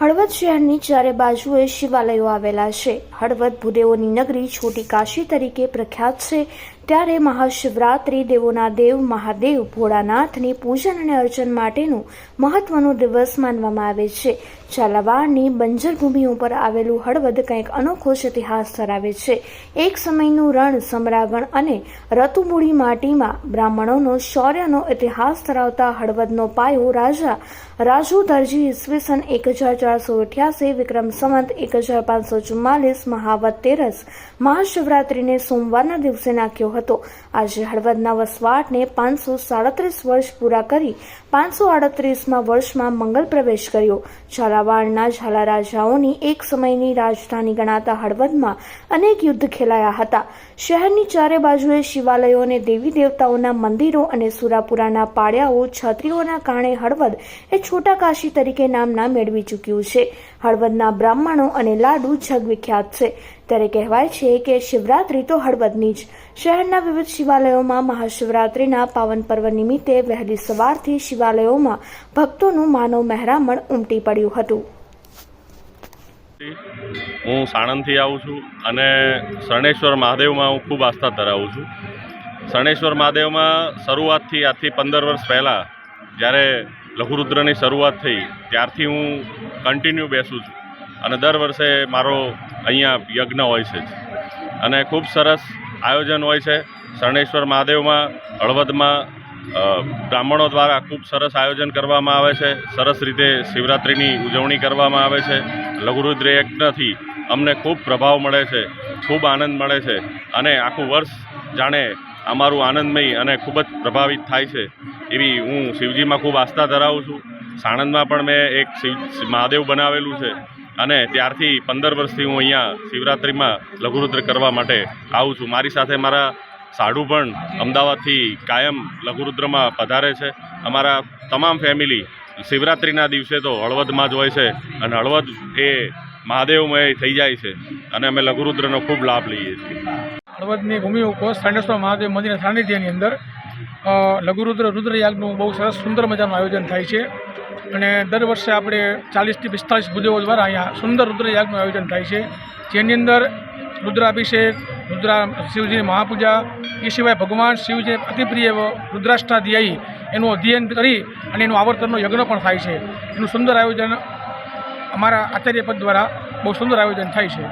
હળવદ શહેરની ચારે બાજુએ શિવાલયો આવેલા છે. હળવદ ભૂદેવોની નગરી છોટી કાશી તરીકે પ્રખ્યાત છે. ત્યારે મહાશિવરાત્રિ દેવોના દેવ મહાદેવ ભોળાનાથની પૂજન અને અર્ચન માટેનું મહત્વનું દિવસ માનવામાં આવે છે. ઝાલાવાડની બંજર ભૂમિ ઉપર આવેલું હળવદ કંઈક અનોખો ઇતિહાસ ધરાવે છે. એક સમયનું રણ સમરાગણ અને રતુમૂળી માટીમાં બ્રાહ્મણોનો શૌર્યનો ઇતિહાસ ધરાવતા હળવદનો પાયો રાજા રાજુ દરજી ઈસવીસન એક હજાર ચારસો અઠ્યાસી, વિક્રમ સંવત એક હજાર પાંચસો ચુમ્માલીસ મહાવત તેરસ મહાશિવરાત્રિને સોમવારના દિવસે નાખ્યો હતો. આજે હળવદના વસવાટને પાંચસો સાડત્રીસ વર્ષ પૂરા કરી પાંચસો આડત્રીસમાં વર્ષમાં મંગલ પ્રવેશ કર્યો. ઝાલાવાડના ઝાલા રાજાઓની એક સમયની રાજધાની ગણાતા હળવદમાં અનેક યુદ્ધ ખેલાયા હતા. શહેરની ચારે બાજુએ શિવાલયો અને દેવી દેવતાઓના મંદિરો અને સુરાપુરાના પાળિયાઓ છત્રીઓના કારણે હળવદ એ છોટા કાશી તરીકે નામના મેળવી ચૂક્યું છે. હળવદના બ્રાહ્મણો અને લાડુ જગવિખ્યાત છે. ત્યારે કહેવાય છે કે શિવરાત્રિ તો હળવદની જ. શહેરના વિવિધ શિવાલયોમાં મહાશિવરાત્રિના પાવન પર્વ નિમિત્તે વહેલી સવારથી શિવાલયોમાં ભક્તોનું માનવ મહેરામણ ઉમટી પડ્યું હતું. હું સાણંદથી આવું છું અને શરણેશ્વર મહાદેવમાં હું ખૂબ આસ્થા ધરાવું છું. શરણેશ્વર મહાદેવમાં શરૂઆતથી આજથી પંદર વર્ષ પહેલાં જ્યારે લઘુરુદ્રની શરૂઆત થઈ, ત્યારથી હું કન્ટિન્યુ બેસું છું. અને દર વર્ષે મારો અહીંયા યજ્ઞ હોય છે. અને ખૂબ સરસ આયોજન હોય છે. શરણેશ્વર મહાદેવમાં, હળવદમાં બ્રાહ્મણો દ્વારા ખૂબ સરસ આયોજન કરવામાં આવે છે. સરસ રીતે શિવરાત્રિની ઉજવણી કરવામાં આવે છે. લઘુરુદ્ર યજ્ઞથી અમને ખૂબ પ્રભાવ મળે છે, ખૂબ આનંદ મળે છે અને આખું વર્ષ જાણે અમારું આનંદમય અને ખૂબ જ પ્રભાવિત થાય છે. એવી હું શિવજીમાં ખૂબ આસ્થા ધરાવું છું. સાણંદમાં પણ મેં એક શિવ, મહાદેવ બનાવેલું છે. અને ત્યારથી પંદર વર્ષથી હું અહીંયા શિવરાત્રિમાં લઘુરુદ્ર કરવા માટે આવું છું. મારી સાથે મારા સાડુ પણ અમદાવાદથી કાયમ લઘુરુદ્રમાં પધારે છે. અમારા તમામ ફેમિલી શિવરાત્રિના દિવસે તો હળવદમાં જ હોય છે અને હળવદ એ મહાદેવમય થઈ જાય છે અને અમે લઘુરુદ્રનો ખૂબ લાભ લઈએ છીએ. હળવદની ભૂમિ ઉપર સાંડેશ્વર મહાદેવ મંદિરના સાનિધ્યની અંદર લઘુરુદ્ર રુદ્રયાગનું બહુ સરસ સુંદર મજાનું આયોજન થાય છે. અને દર વર્ષે આપણે ચાલીસથી પિસ્તાલીસ ભૂદેવો દ્વારા અહીંયા સુંદર રુદ્રયાગનું આયોજન થાય છે. જેની અંદર રુદ્રાભિષેક, રુદ્રા શિવજીની મહાપૂજા, એ સિવાય ભગવાન શિવજી અતિપ્રિય એવો રુદ્રાષ્ટાધ્યાયી એનું અધ્યયન કરી અને એનું આવર્તનનો યજ્ઞ પણ થાય છે. એનું સુંદર આયોજન અમારા આચાર્ય પદ દ્વારા બહુ સુંદર આયોજન થાય છે.